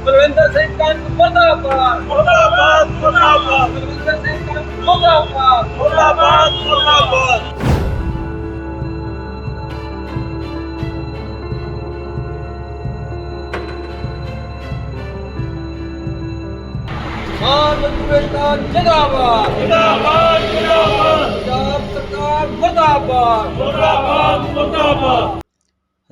ਬਲਵਿੰਦਰ ਸਿੰਘ ਕੰਗ ਮੁਰਦਾਬਾਦ। ਮੁਰਦਾਬਾਦ ਮੁਰਦਾਬਾਦ। ਬਲਵਿੰਦਰ ਸਿੰਘ ਕੰਗ ਮੁਰਦਾਬਾਦ। ਮੁਰਦਾਬਾਦ ਮੁਰਦਾਬਾਦ। ਮਾਨ ਮਜ਼ਦੂਰਾਂ ਜਿੰਦਾਬਾਦ। ਮੁਰਦਾਬਾਦ ਮੁਰਦਾਬਾਦ ਪੰਜਾਬ ਸਰਕਾਰ ਮੁਰਦਾਬਾਦ। ਮੁਰਦਾਬਾਦ ਮੁਰਦਾਬਾਦ।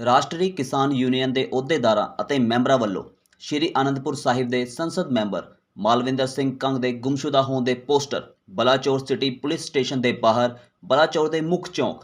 ਰਾਸ਼ਟਰੀ ਕਿਸਾਨ ਯੂਨੀਅਨ ਦੇ ਅਹੁਦੇਦਾਰਾਂ ਅਤੇ ਮੈਂਬਰਾਂ ਵੱਲੋਂ ਸ਼੍ਰੀ ਅਨੰਦਪੁਰ ਸਾਹਿਬ ਦੇ ਸੰਸਦ ਮੈਂਬਰ ਮਾਲਵਿੰਦਰ ਸਿੰਘ ਕੰਗ ਦੇ ਗੁੰਮਸ਼ੁਦਾ ਹੋਣ ਦੇ poster, Balachaur city police station ਦੇ ਬਾਹਰ, ਬਲਾਚੌਰ ਦੇ ਮੁੱਖ ਚੌਂਕ,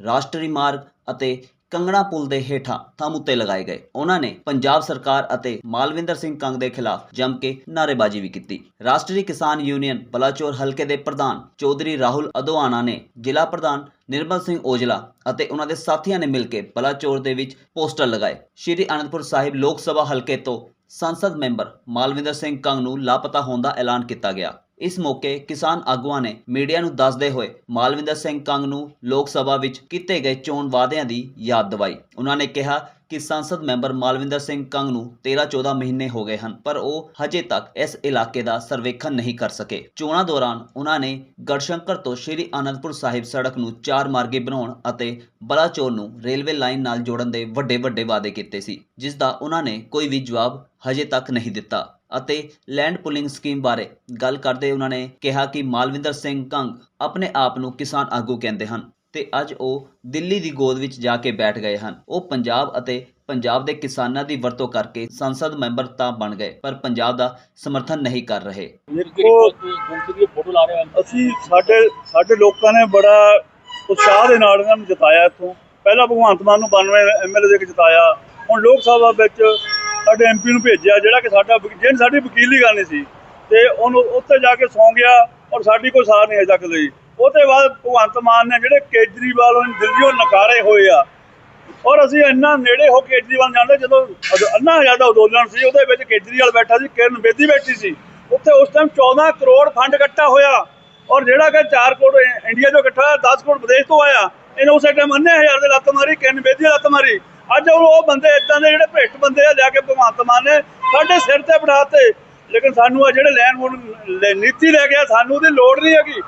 ਰਾਸ਼ਟਰੀ ਮਾਰਗ ਅਤੇ ਕੰਗਣਾ ਪੁਲ ਦੇ ਹੇਠਾਂ ਥੰਮ ਉੱਤੇ ਲਗਾਏ ਗਏ। ਉਹਨਾਂ ਨੇ ਪੰਜਾਬ ਸਰਕਾਰ ਅਤੇ ਮਾਲਵਿੰਦਰ ਸਿੰਘ ਕੰਗ ਦੇ ਖਿਲਾਫ ਜੰਮ ਕੇ ਨਾਅਰੇਬਾਜ਼ੀ ਵੀ ਕੀਤੀ। ਰਾਸ਼ਟਰੀ ਕਿਸਾਨ ਯੂਨੀਅਨ ਬਲਾਚੌਰ ਹਲਕੇ ਦੇ ਪ੍ਰਧਾਨ ਚੌਧਰੀ ਰਾਹੁਲ ਅਦੋਆਣਾ ਨੇ ਜ਼ਿਲ੍ਹਾ ਪ੍ਰਧਾਨ ਨਿਰਮਲ ਸਿੰਘ ਔਜਲਾ ਅਤੇ ਉਹਨਾਂ ਦੇ ਸਾਥੀਆਂ ਨੇ ਮਿਲ ਕੇ ਬਲਾਚੌਰ ਦੇ ਵਿੱਚ ਪੋਸਟਰ ਲਗਾਏ। ਸ਼੍ਰੀ ਅਨੰਦਪੁਰ ਸਾਹਿਬ ਲੋਕ ਸਭਾ ਹਲਕੇ ਤੋਂ ਸੰਸਦ ਮੈਂਬਰ ਮਾਲਵਿੰਦਰ ਸਿੰਘ ਕੰਗ ਨੂੰ ਲਾਪਤਾ ਹੋਣ ਦਾ ਐਲਾਨ ਕੀਤਾ ਗਿਆ। ਇਸ ਮੌਕੇ ਕਿਸਾਨ ਆਗੂਆਂ ਨੇ ਮੀਡੀਆ ਨੂੰ ਦੱਸਦੇ ਹੋਏ ਮਾਲਵਿੰਦਰ ਸਿੰਘ ਕੰਗ ਨੂੰ ਲੋਕ ਸਭਾ ਵਿੱਚ ਕੀਤੇ ਗਏ ਚੋਣ ਵਾਅਦਿਆਂ ਦੀ ਯਾਦ ਦਿਵਾਈ। ਉਹਨਾਂ ਨੇ ਕਿਹਾ ਕਿ ਸੰਸਦ ਮੈਂਬਰ ਮਾਲਵਿੰਦਰ ਸਿੰਘ ਕੰਗ ਨੂੰ 13-14 ਮਹੀਨੇ ਹੋ ਗਏ ਹਨ, ਪਰ ਉਹ ਹਜੇ ਤੱਕ ਇਸ ਇਲਾਕੇ ਦਾ ਸਰਵੇਖਣ ਨਹੀਂ ਕਰ ਸਕੇ। ਚੋਣਾਂ ਦੌਰਾਨ ਉਹਨਾਂ ਨੇ ਗੜਸ਼ੰਕਰ ਤੋਂ ਸ਼੍ਰੀ ਆਨੰਦਪੁਰ ਸਾਹਿਬ ਸੜਕ ਨੂੰ ਚਾਰ ਮਾਰਗੀ ਬਣਾਉਣ ਅਤੇ ਬਲਾਚੌਰ ਨੂੰ ਰੇਲਵੇ ਲਾਈਨ ਨਾਲ ਜੋੜਨ ਦੇ ਵੱਡੇ ਵੱਡੇ ਵਾਅਦੇ ਕੀਤੇ ਸੀ, ਜਿਸ ਦਾ ਉਹਨਾਂ ਨੇ ਕੋਈ ਵੀ ਜਵਾਬ ਹਜੇ ਤੱਕ ਨਹੀਂ ਦਿੱਤਾ। ਅਤੇ ਲੈਂਡ ਪੁਲਿੰਗ ਸਕੀਮ ਬਾਰੇ ਗੱਲ ਕਰਦੇ ਉਹਨਾਂ ਨੇ ਕਿਹਾ ਕਿ ਮਾਲਵਿੰਦਰ ਸਿੰਘ ਕੰਗ ਆਪਣੇ ਆਪ ਨੂੰ ਕਿਸਾਨ ਆਗੂ ਕਹਿੰਦੇ ਹਨ। ਤੇ ਅੱਜ ਉਹ ਦਿੱਲੀ ਦੀ ਗੋਦ ਵਿੱਚ ਜਾ ਕੇ ਬੈਠ ਗਏ ਹਨ। ਉਹ ਪੰਜਾਬ ਅਤੇ ਪੰਜਾਬ ਦੇ ਕਿਸਾਨਾਂ ਦੀ ਵਰਤੋਂ ਕਰਕੇ ਸੰਸਦ ਮੈਂਬਰ ਤਾਂ ਬਣ ਗਏ, ਪਰ ਪੰਜਾਬ ਦਾ ਸਮਰਥਨ ਨਹੀਂ ਕਰ ਰਹੇ। ਦੇਖੋ, ਅਸੀਂ ਸਾਡੇ ਸਾਡੇ ਲੋਕਾਂ ਨੇ ਬੜਾ ਉਤਸ਼ਾਹ ਦੇ ਨਾਲ ਇਹਨਾਂ ਨੂੰ ਜਿਤਾਇਆ ਇੱਥੋਂ। ਪਹਿਲਾਂ ਭਗਵੰਤ ਮਾਨ ਨੂੰ 92 ਐਮਐਲਏ ਦੇ ਕੇ ਜਿਤਾਇਆ। ਹੁਣ ਲੋਕ ਸਭਾ ਵਿੱਚ ਸਾਡੇ ਐਮਪੀ ਨੂੰ ਭੇਜਿਆ, ਜਿਹੜਾ ਕਿ ਸਾਡਾ ਵਕ- ਜਿਹਨੇ ਸਾਡੀ ਵਕੀਲੀ ਕਰਨੀ ਸੀ। ਤੇ ਉਹਨੂੰ ਉੱਥੇ ਜਾ ਕੇ ਸੌਂ ਗਿਆ ਔਰ ਸਾਡੀ ਕੋਈ ਸਾਰ ਨਹੀਂ ਅਜੇ ਤੱਕ ਲਈ। ਉਹਦੇ ਬਾਅਦ ਭਗਵੰਤ ਮਾਨ ਨੇ ਜਿਹੜੇ ਕੇਜਰੀਵਾਲ ਨੂੰ ਦਿੱਲੀੋਂ ਨਕਾਰੇ ਹੋਏ ਆ, ਔਰ ਅਸੀਂ ਇੰਨਾ ਨੇੜੇ ਹੋ ਕੇ ਕੇਜਰੀਵਾਲ ਜਾਂਦੇ, ਜਦੋਂ ਅੰਨਾ ਹਜ਼ਾਰ ਅੰਦੋਲਨ ਸੀ, ਉਹਦੇ ਵਿੱਚ ਕੇਜਰੀਵਾਲ ਬੈਠਾ ਸੀ, ਕਿਰਨ ਬੇਦੀ ਬੈਠੀ ਸੀ, ਉੱਥੇ ਉਸ ਟਾਈਮ 14 ਕਰੋੜ ਫੰਡ ਇਕੱਠਾ ਹੋਇਆ, ਔਰ ਜਿਹੜਾ ਕਿ 4 ਕਰੋੜ ਇੰਡੀਆ ਚੋਂ ਇਕੱਠਾ ਹੋਇਆ 10 ਕਰੋੜ ਵਿਦੇਸ਼ ਤੋਂ ਆਇਆ, ਇਹਨੇ ਉਸੇ ਟਾਈਮ ਅੰਨੇ ਹਜ਼ਾਰ ਦੇ ਲੱਤ ਮਾਰੀ, ਕਿਰਨ ਬੇਦੀ ਲੱਤ ਮਾਰੀ, ਅੱਜ ਉਹ ਬੰਦੇ ਇਦਾਂ ਦੇ ਜਿਹੜੇ ਭ੍ਰਿਸ਼ਟ ਬੰਦੇ ਆ, ਲਿਆ ਕੇ ਭਗਵੰਤ ਮਾਨ ਨੇ ਸਾਡੇ ਸਿਰ ਤੇ ਬਿਠਾਤੇ ਲੇਕਿਨ ਸਾਨੂੰ ਆ ਜਿਹੜੇ ਲੈਣ ਮੋੜ ਨੀਤੀ ਲੈ ਗਿਆ, ਸਾਨੂੰ ਉਹਦੀ ਲੋੜ ਨਹੀਂ ਹੈਗੀ।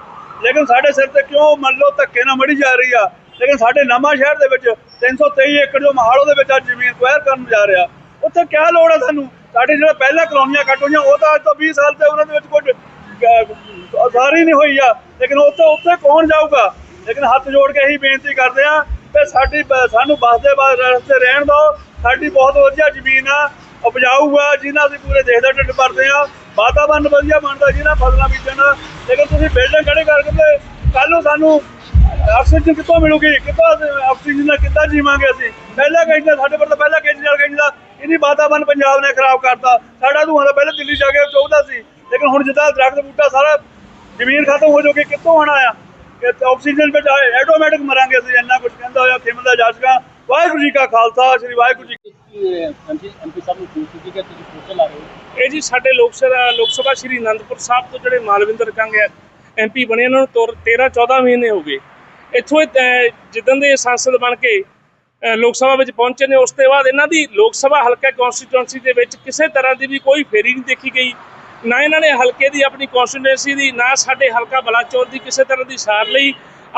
ਲੇਕਿਨ ਸਾਡੇ ਸਿਰ ਤੇ ਕਿਉਂ ਮੰਨ ਲਓ ਧੱਕੇ ਨਾਲ ਮੜੀ ਜਾ ਰਹੀ ਆ? ਲੇਕਿਨ ਸਾਡੇ ਨਵਾਂ ਸ਼ਹਿਰ ਦੇ ਵਿੱਚ 323 ਏਕੜ ਜੋ ਮਹਾਲੋ ਦੇ ਵਿੱਚ ਅੱਜ ਜ਼ਮੀਨ ਅਕਵਾਇਰ ਕਰਨ ਜਾ ਰਿਹਾ। ਉੱਥੇ ਕਿਆ ਲੋੜ ਆ ਸਾਨੂੰ? ਸਾਡੇ ਜਿਹੜਾ ਪਹਿਲਾਂ ਕਲੋਨੀਆਂ ਕੱਟ ਹੋਈਆਂ, ਉਹ ਤਾਂ ਅੱਜ ਤੋਂ 20 ਸਾਲ ਤੇ ਉਹਨਾਂ ਦੇ ਵਿੱਚ ਕੁਝ ਅਸਾਰੀ ਨਹੀਂ ਹੋਈ ਆ। ਲੇਕਿਨ ਉੱਥੇ ਉੱਥੇ ਕੌਣ ਜਾਊਗਾ? ਲੇਕਿਨ ਹੱਥ ਜੋੜ ਕੇ ਇਹੀ ਬੇਨਤੀ ਕਰਦੇ ਆ ਕਿ ਸਾਡੀ, ਸਾਨੂੰ ਬਸਦੇ ਬਾਅਦ ਰਸਤੇ ਰਹਿਣ ਦਿਓ। ਸਾਡੀ ਬਹੁਤ ਵਧੀਆ ਜ਼ਮੀਨ ਆ ਉਪਜਾਊਗਾ ਆ, ਜਿਨ੍ਹਾਂ ਅਸੀਂ ਪੂਰੇ ਦੇਸ਼ ਦਾ ਢਿੱਡ ਭਰਦੇ ਆ। ਵਾਤਾਵਰਨ ਵਧੀਆ ਬਣਦਾ, ਜਿਹਨਾਂ ਫਸਲਾਂ ਬੀਜਣ ਲੇਕਿਨ ਤੁਸੀਂ ਬਿਲਡਿੰਗ ਖੜੇ ਕਰਕੇ ਤੇ ਕੱਲ ਨੂੰ ਸਾਨੂੰ ਆਕਸੀਜਨ ਕਿੱਥੋਂ ਮਿਲੂਗੀ? ਕਿੱਥੋਂ ਆਕਸੀਜਨ ਨਾਲ ਕਿੱਦਾਂ ਜੀਵਾਂਗੇ ਅਸੀਂ? ਪਹਿਲਾਂ ਕਹਿੰਦੇ ਸਾਡੇ ਪਰ ਤਾਂ ਪਹਿਲਾਂ ਕੇਜਰੀਵਾਲ ਕਹਿੰਦਾ ਇਹਦੀ ਵਾਤਾਵਰਨ ਪੰਜਾਬ ਨੇ ਖਰਾਬ ਕਰਤਾ। ਸਾਡਾ ਧੂਆਂ ਤਾਂ ਪਹਿਲਾਂ ਦਿੱਲੀ ਜਾ ਕੇ ਚਾਹੁੰਦਾ ਸੀ। ਲੇਕਿਨ ਹੁਣ ਜਿੱਦਾਂ ਦਰਖਤ, ਬੂਟਾ ਸਾਰਾ ਜ਼ਮੀਨ ਖਤਮ ਹੋ ਜਾਊਗੀ ਕਿੱਥੋਂ ਆਣਾ ਆ? ਕਿ ਆਕਸੀਜਨ ਵਿੱਚ ਆਟੋਮੈਟਿਕ ਮਰਾਂਗੇ ਅਸੀਂ, ਇੰਨਾ ਕੁਝ ਕਹਿੰਦਾ ਹੋਇਆ ਖਿਮਦਾ ਦਾ ਜਾਚਕਾ ਵਾਹਿਗੁਰੂ ਜੀ ਕਾ ਖਾਲਸਾ, ਸ੍ਰੀ ਵਾਹਿਗੁਰੂ ਜੀ ਕੀ ਇਹ ਜੀ ਸਾਡੇ ਲੋਕ ਸਭਾ ਲੋਕ ਸਭਾ ਸ਼੍ਰੀ ਅਨੰਦਪੁਰ ਸਾਹਿਬ ਤੋਂ ਜਿਹੜੇ ਮਾਲਵਿੰਦਰ ਕੰਗ ਐਮਪੀ ਬਣੇ ਉਹਨਾਂ ਨੂੰ ਤੁਰ 13 14 ਮਹੀਨੇ ਹੋ ਗਏ। ਇੱਥੋਂ ਇਹ, ਜਿੱਦਣ ਦੇ ਸੰਸਦ ਬਣ ਕੇ ਲੋਕ ਸਭਾ ਵਿੱਚ ਪਹੁੰਚੇ ਨੇ ਉਸ ਤੋਂ ਬਾਅਦ ਇਹਨਾਂ ਦੀ ਲੋਕ ਸਭਾ ਹਲਕਾ ਕਨਸਟੀਟੁਐਂਸੀ ਦੇ ਵਿੱਚ ਕਿਸੇ ਤਰ੍ਹਾਂ ਦੀ ਵੀ ਕੋਈ ਫੇਰੀ ਨਹੀਂ ਦੇਖੀ ਗਈ। ਨਾ ਇਹਨਾਂ ਨੇ ਹਲਕੇ ਦੀ ਆਪਣੀ ਕਨਸਟੀਟੁਐਂਸੀ ਦੀ ਨਾ ਸਾਡੇ ਹਲਕਾ ਬਲਾਚੌਰ ਦੀ ਕਿਸੇ ਤਰ੍ਹਾਂ ਦੀ ਸਾਰ ਲਈ।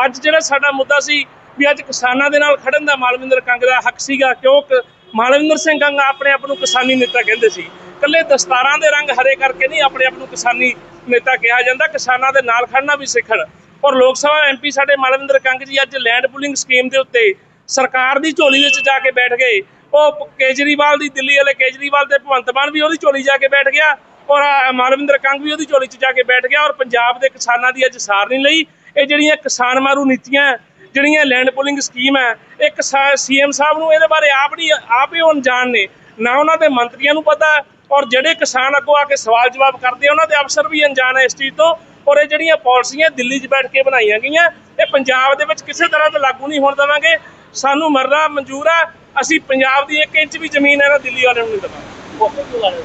ਅੱਜ ਜਿਹੜਾ ਸਾਡਾ ਮੁੱਦਾ ਸੀ ਵੀ ਅੱਜ ਕਿਸਾਨਾਂ ਦੇ ਨਾਲ ਖੜਨ ਦਾ ਮਾਲਵਿੰਦਰ ਕੰਗ ਦਾ ਹੱਕ ਸੀਗਾ ਕਿਉਂਕਿ ਮਾਲਵਿੰਦਰ ਸਿੰਘ ਕੰਗ ਆਪਣੇ ਆਪ ਨੂੰ ਕਿਸਾਨੀ ਨੇਤਾ ਕਹਿੰਦੇ ਸੀ। ਕੱਲੇ ਦਸਤਾਰਾਂ ਦੇ ਰੰਗ ਹਰੇ ਕਰਕੇ ਨਹੀਂ ਆਪਣੇ ਆਪ ਨੂੰ ਕਿਸਾਨੀ ਨੇਤਾ ਕਿਹਾ ਜਾਂਦਾ। ਕਿਸਾਨਾਂ ਦੇ ਨਾਲ ਖੜਨਾ ਵੀ ਸਿੱਖਣ। ਔਰ ਲੋਕ ਸਭਾ ਐਮਪੀ ਸਾਡੇ ਮਾਲਵਿੰਦਰ ਕੰਗ ਜੀ ਅੱਜ ਲੈਂਡ ਪੁਲਿੰਗ ਸਕੀਮ ਦੇ ਉੱਤੇ ਸਰਕਾਰ ਦੀ ਝੋਲੀ ਵਿੱਚ ਜਾ ਕੇ ਬੈਠ ਗਏ। ਉਹ ਕੇਜਰੀਵਾਲ ਦੀ ਦਿੱਲੀ ਵਾਲੇ ਕੇਜਰੀਵਾਲ ਤੇ ਭਗਵੰਤ ਮਾਨ ਵੀ ਉਹਦੀ ਝੋਲੀ ਜਾ ਕੇ ਬੈਠ ਗਿਆ। ਔਰ ਮਾਲਵਿੰਦਰ ਕੰਗ ਵੀ ਉਹਦੀ ਝੋਲੀ 'ਚ ਜਾ ਕੇ ਬੈਠ ਗਿਆ। ਔਰ ਪੰਜਾਬ ਦੇ ਕਿਸਾਨਾਂ ਦੀ ਅੱਜ ਸਾਰ ਨਹੀਂ ਲਈ। ਇਹ ਜਿਹੜੀਆਂ ਕਿਸਾਨ ਮਾਰੂ ਨੀਤੀਆਂ ਜਿਹੜੀਆਂ ਲੈਂਡ ਪੁਲਿੰਗ ਸਕੀਮ ਹੈ ਇੱਕ ਸੀਐਮ ਸਾਹਿਬ ਨੂੰ ਇਹਦੇ ਬਾਰੇ ਆਪ ਨਹੀਂ ਆਪ ਹੀ ਅਣਜਾਣ ਨੇ। ਨਾ ਉਹਨਾਂ ਦੇ ਮੰਤਰੀਆਂ ਨੂੰ ਪਤਾ ਹੈ ਔਰ ਜਿਹੜੇ ਕਿਸਾਨ ਅੱਗੋਂ ਆ ਕੇ ਸਵਾਲ ਜਵਾਬ ਕਰਦੇ ਆ ਉਹਨਾਂ ਦੇ ਅਫਸਰ ਵੀ ਅਣਜਾਣ ਹੈ ਇਸ ਚੀਜ਼ ਤੋਂ। ਔਰ ਇਹ ਜਿਹੜੀਆਂ ਪਾਲਿਸੀਆਂ ਦਿੱਲੀ 'ਚ ਬੈਠ ਕੇ ਬਣਾਈਆਂ ਗਈਆਂ ਇਹ ਪੰਜਾਬ ਦੇ ਵਿੱਚ ਕਿਸੇ ਤਰ੍ਹਾਂ ਦਾ ਲਾਗੂ ਨਹੀਂ ਹੋਣ ਦੇਵਾਂਗੇ। ਸਾਨੂੰ ਮਰਨਾ ਮਨਜ਼ੂਰ ਹੈ ਅਸੀਂ ਪੰਜਾਬ ਦੀ 1 ਇੰਚ ਵੀ ਜ਼ਮੀਨ ਇਹਨਾਂ ਦਿੱਲੀ ਵਾਲਿਆਂ ਨੂੰ ਨਹੀਂ ਦੇਵਾਂਗੇ।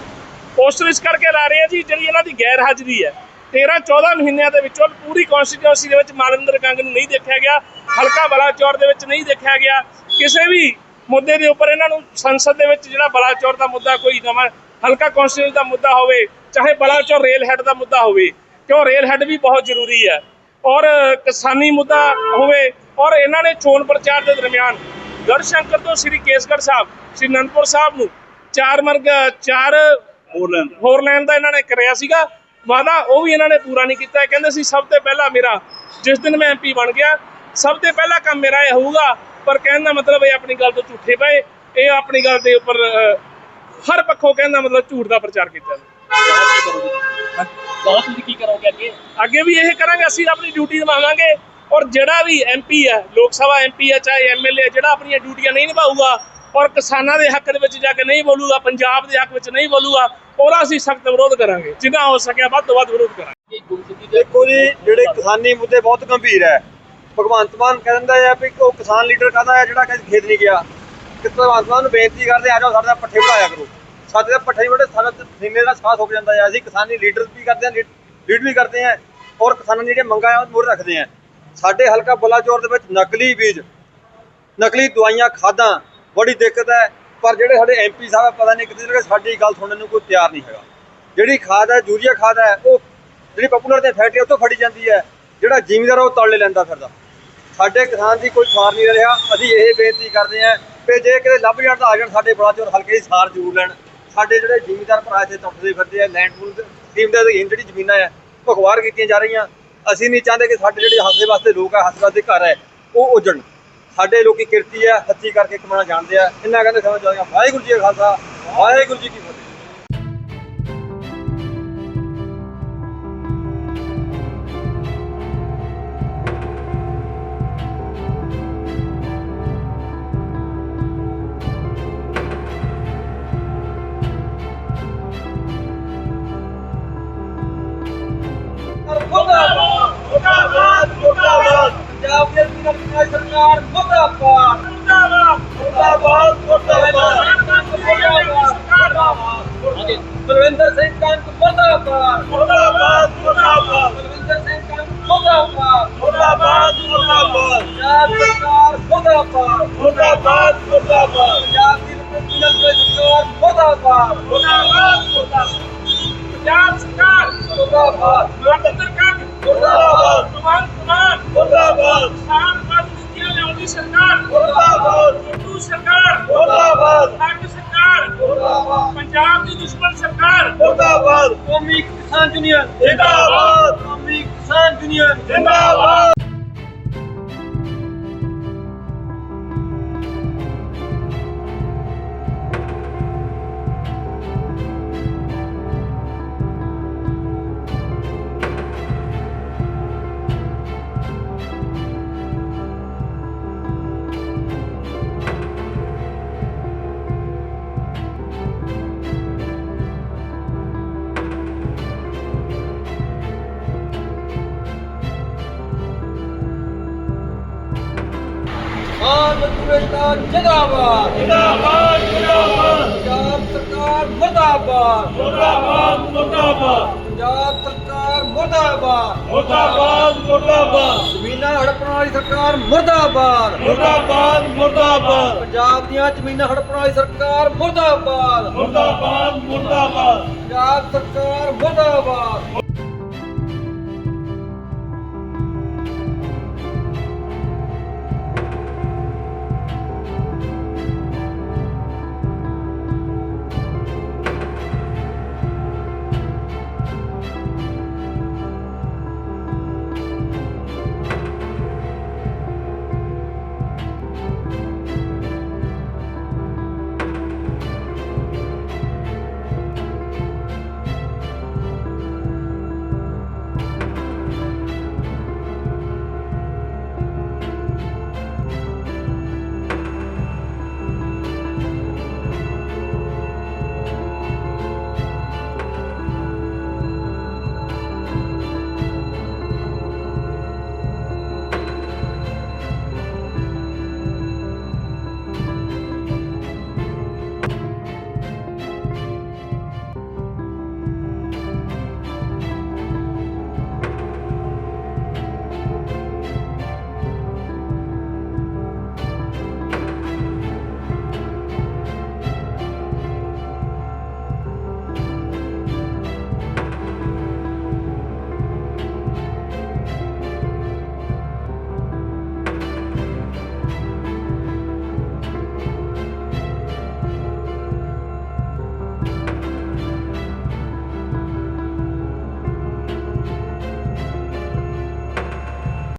ਪੋਸਟਰ ਇਸ ਕਰਕੇ ਲਾ ਰਹੇ ਆ ਜੀ ਜਿਹੜੀ ਇਹਨਾਂ ਦੀ ਗੈਰ ਹਾਜ਼ਰੀ ਹੈ। 13 14 ਮਹੀਨਿਆਂ ਦੇ ਵਿੱਚੋਂ ਪੂਰੀ ਕਨਸਟੀਟਿਊਂਸੀ ਦੇ ਵਿੱਚ ਮਾਨਵਿੰਦਰ ਕੰਗ ਨੂੰ ਨਹੀਂ ਦੇਖਿਆ ਗਿਆ ਹਲਕਾ ਬਲਾਚੌਰ ਦੇ ਵਿੱਚ ਨਹੀਂ ਦੇਖਿਆ ਗਿਆ। ਕਿਸੇ ਵੀ ਮੁੱਦੇ ਦੇ ਉੱਪਰ ਇਹਨਾਂ ਨੂੰ ਸੰਸਦ ਦੇ ਵਿੱਚ ਜਿਹੜਾ ਬਲਾਚੌਰ ਦਾ ਮੁੱਦਾ ਕੋਈ ਨਵਾਂ ਹਲਕਾ ਕੌਂਸਲ ਦਾ ਮੁੱਦਾ ਹੋਵੇ ਚਾਹੇ ਬਲਾਚੌਰ ਰੇਲ ਹੈਡ ਦਾ ਮੁੱਦਾ ਹੋਵੇ ਕਿਉਂ ਰੇਲ ਹੈਡ ਵੀ ਬਹੁਤ ਜ਼ਰੂਰੀ ਹੈ। ਔਰ ਕਿਸਾਨੀ ਮੁੱਦਾ ਹੋਵੇ ਔਰ ਇਹਨਾਂ ਨੇ ਚੋਣ ਪ੍ਰਚਾਰ ਦੇ ਦਰਮਿਆਨ ਗੜਸ਼ੰਕਰ ਤੋਂ ਸ੍ਰੀ ਕੇਸਗੜ੍ਹ ਸਾਹਿਬ ਸ੍ਰੀ ਅਨੰਦਪੁਰ ਸਾਹਿਬ ਨੂੰ ਚਾਰ ਮਰਗ ਚਾਰ ਹੋਰ ਲੈਣ ਦਾ ਇਹਨਾਂ ਨੇ ਕਰਿਆ ਸੀਗਾ। ਵਾਦਾ ਉਹ ਵੀ ਇਹਨਾਂ ਨੇ ਪੂਰਾ ਨਹੀਂ ਕੀਤਾ। ਕਹਿੰਦੇ ਸੀ ਸਭ ਤੋਂ ਪਹਿਲਾਂ ਮੇਰਾ ਜਿਸ ਦਿਨ ਮੈਂ ਐਮਪੀ ਬਣ ਗਿਆ ਸਭ ਤੋਂ ਪਹਿਲਾ ਕੰਮ ਮੇਰਾ ਇਹ ਹੋਊਗਾ। ਪਰ ਕਹਿਣ ਦਾ ਮਤਲਬ ਇਹ ਆਪਣੀ ਗੱਲ ਤੋਂ ਝੂਠੇ ਪਏ। ਇਹ ਆਪਣੀ ਗੱਲ ਦੇ ਉੱਪਰ ਹਰ ਪੱਖੋਂ ਕਹਿਣ ਦਾ ਮਤਲਬ ਝੂਠ ਦਾ ਪ੍ਰਚਾਰ ਕੀਤਾ ਬਹੁਤ ਤੁਸੀਂ ਕੀ ਕਰੋਗੇ ਅੱਗੇ? ਅੱਗੇ ਵੀ ਇਹ ਕਰਾਂਗੇ ਅਸੀਂ ਆਪਣੀ ਡਿਊਟੀ ਨਿਭਾਵਾਂਗੇ। ਔਰ ਜਿਹੜਾ ਵੀ ਐਮਪੀ ਹੈ ਲੋਕ ਸਭਾ ਐਮਪੀ ਹੈ ਚਾਹੇ ਐਮਐਲਏ ਜਿਹੜਾ ਆਪਣੀਆਂ ਡਿਊਟੀਆਂ ਨਹੀਂ ਨਿਭਾਊਗਾ ਔਰ ਕਿਸਾਨਾਂ ਦੇ ਹੱਕ ਦੇ ਵਿੱਚ ਜਾ ਕੇ ਨਹੀਂ ਬੋਲੂਗਾ ਪੰਜਾਬ ਦੇ ਹੱਕ ਵਿੱਚ ਨਹੀਂ ਬੋਲੂਗਾ ਉਹਦਾ ਅਸੀਂ ਸਖਤ ਵਿਰੋਧ ਕਰਾਂਗੇ, ਜਿੰਨਾ ਹੋ ਸਕਿਆ ਵੱਧ ਤੋਂ ਵੱਧ ਵਿਰੋਧ ਕਰਾਂਗੇ। ਦੇਖੋ ਜੀ, ਜਿਹੜੇ ਕਿਸਾਨੀ ਮੁੱਦੇ ਬਹੁਤ ਗੰਭੀਰ ਹੈ। ਭਗਵੰਤ ਮਾਨ ਕਹਿੰਦਾ ਹੈ ਵੀ ਉਹ ਕਿਸਾਨ ਲੀਡਰ ਕਹਿੰਦਾ ਹੈ ਜਿਹੜਾ ਕਦੇ ਖੇਤ ਨਹੀਂ ਗਿਆ। ਕਿ ਭਗਵੰਤ ਮਾਨ ਨੂੰ ਬੇਨਤੀ ਕਰਦੇ, ਆ ਜਾਓ ਸਾਡੇ ਦਾ ਪੱਠੇ ਬਣਾਇਆ ਕਰੋ। ਸਾਡੇ ਦਾ ਪੱਠੇ ਬੜੇ ਸਾਡਾ ਤੇ ਦਾ ਸਾਹ ਸੁੱਕ ਜਾਂਦਾ ਹੈ। ਅਸੀਂ ਕਿਸਾਨੀ ਲੀਡਰ ਵੀ ਕਰਦੇ ਹਾਂ, ਲੀਡ ਵੀ ਕਰਦੇ ਹਾਂ ਔਰ ਕਿਸਾਨਾਂ ਦੀ ਜਿਹੜੀਆਂ ਮੰਗਾਂ ਆ ਉਹ ਮੂਹਰੇ ਰੱਖਦੇ ਹਾਂ। ਸਾਡੇ ਹਲਕਾ ਬਲਾਚੌਰ ਦੇ ਵਿੱਚ ਨਕਲੀ ਬੀਜ, ਨਕਲੀ ਦਵਾਈਆਂ, ਖਾਦਾਂ, ਬੜੀ ਦਿੱਕਤ ਹੈ। ਪਰ ਜਿਹੜੇ ਸਾਡੇ ਐਮਪੀ ਸਾਹਿਬ ਆ, ਪਤਾ ਨਹੀਂ ਕਿਤੇ ਜਿਹੜੇ ਸਾਡੀ ਗੱਲ ਸੁਣਨ ਨੂੰ ਕੋਈ ਤਿਆਰ ਨਹੀਂ ਹੈਗਾ। ਜਿਹੜੀ ਖਾਦ ਹੈ ਯੂਰੀਆ ਖਾਦ ਹੈ ਉਹ ਜਿਹੜੀ ਪਪੂਲਰ ਦੇ ਫੈਕਟਰੀ ਉੱਥੋਂ ਫੜੀ ਜਾਂਦੀ ਹੈ। ਜਿਹੜਾ ਜ਼ਿਮੀਂਦਾਰ ਉਹ ਤੌਲੇ ਲੈਂਦਾ ਫਿਰਦਾ। ਸਾਡੇ ਕਿਸਾਨ ਦੀ ਕੋਈ ਸਾਰ ਨਹੀਂ ਰਿਹਾ। ਅਸੀਂ ਇਹ ਬੇਨਤੀ ਕਰਦੇ ਹਾਂ ਕਿ ਜੇ ਕਿਤੇ ਲੱਭ ਜਾਣ ਤਾਂ ਆ ਜਾਣ ਸਾਡੇ ਬੜਾ ਚੋਰ ਹਲਕੇ ਦੀ ਸਾਰ ਜ਼ਰੂਰ ਲੈਣ। ਸਾਡੇ ਜਿਹੜੇ ਜ਼ਿਮੀਂਦਾਰ ਭਰਾ ਇੱਥੇ ਤੁੱਟਦੇ ਫਿਰਦੇ ਆ ਲੈਂਡ ਪੂਲ ਸਕੀਮ ਦੇ ਅਧੀਨ ਜਿਹੜੀ ਜ਼ਮੀਨਾਂ ਹੈ ਉਹ ਅਖਬਾਰ ਕੀਤੀਆਂ ਜਾ ਰਹੀਆਂ। ਅਸੀਂ ਨਹੀਂ ਚਾਹੁੰਦੇ ਕਿ ਸਾਡੇ ਜਿਹੜੇ ਹੱਸੇ ਵਾਸਤੇ ਲੋਕ ਆ ਹੱਸੇ ਵਾਸਤੇ ਘਰ ਹੈ ਉਹ ਉਜੜਨ ਸਾਡੇ ਲੋਕੀ ਕਿਰਤੀ ਹੈ, ਹੱਥੀ ਕਰਕੇ ਕਮਾਣਾ ਜਾਣਦੇ ਆ। ਇਹਨਾਂ ਕਹਿੰਦੇ ਸਮਝ ਆ ਵਾਹਿਗੁਰੂ ਜੀ ਕਾ ਖਾਲਸਾ, ਵਾਹਿਗੁਰੂ ਜੀ ਕੀ ਫਤਿਹ। ਮੁਰਦਾਬਾਦ ਮੁਰਦਾਬਾਦ ਮੁਰਦਾਬਾਦ। ਪੰਜਾਬ ਦੇ ਪੰਜਾਬ ਸਰਕਾਰ ਮੁਰਦਾਬਾਦ ਮੁਰਦਾਬਾਦ ਮੁਰਦਾਬਾਦ ਮੁਰਦਾਬਾਦ ਬਲਵਿੰਦਰ ਸਿੰਘ ਕੰਗ ਮੁਰਦਾਬਾਦ ਮੁਰਦਾਬਾਦ ਮੁਰਦਾਬਾਦ ਬਲਵਿੰਦਰ ਸਿੰਘ ਕੰਗ ਮੁਰਦਾਬਾਦ ਮੁਰਦਾਬਾਦ ਮੁਰਦਾਬਾਦ ਪੰਜਾਬ ਸਰਕਾਰ ਮੁਰਦਾਬਾਦ ਮੁਰਦਾਬਾਦ ਮੁਰਦਾਬਾਦ ਪੰਜਾਬ ਦੀ ਸਰਕਾਰ ਮੁਰਦਾਬਾਦ ਮੁਰਦਾਬਾਦ ਮੁਰਦਾਬਾਦ ਪੰਜਾਬ ਸਰਕਾਰ ਮੁਰਦਾਬਾਦ ਮੁਰਦਾਬਾਦ। ਕੰਗ ਸਰਕਾਰ। ਮੁਰਦਾਬਾਦ। ਪੰਜਾਬ ਦੀ ਦੁਸ਼ਮਣ ਸਰਕਾਰ। ਮੁਰਦਾਬਾਦ। ਕੌਮੀ ਕਿਸਾਨ ਯੂਨੀਅਨ। ਜਿੰਦਾਬਾਦ। ਕੌਮੀ ਕਿਸਾਨ ਯੂਨੀਅਨ। ਜਿੰਦਾਬਾਦ। ਹਾਂ ਮਜ਼ਦੂਰਾਂ ਜਿੰਦਾਬਾਦ ਜਿੰਦਾਬਾਦ ਜਿੰਦਾਬਾਦ ਪੰਜਾਬ ਸਰਕਾਰ ਮੁਰਦਾਬਾਦ ਮੁਰਦਾਬਾਦ ਮੁਰਦਾਬਾਦ ਪੰਜਾਬ ਸਰਕਾਰ ਮੁਰਦਾਬਾਦ ਮੁਰਦਾਬਾਦ ਮੁਰਦਾਬਾਦ ਜ਼ਮੀਨਾਂ ਹੜਪਣ ਵਾਲੀ ਸਰਕਾਰ ਮੁਰਦਾਬਾਦ ਮੁਰਦਾਬਾਦ ਮੁਰਦਾਬਾਦ ਪੰਜਾਬ ਦੀਆਂ ਜ਼ਮੀਨਾਂ ਹੜਪਣ ਵਾਲੀ ਸਰਕਾਰ ਮੁਰਦਾਬਾਦ ਮੁਰਦਾਬਾਦ ਮੁਰਦਾਬਾਦ ਪੰਜਾਬ ਸਰਕਾਰ ਮੁਰਦਾਬਾਦ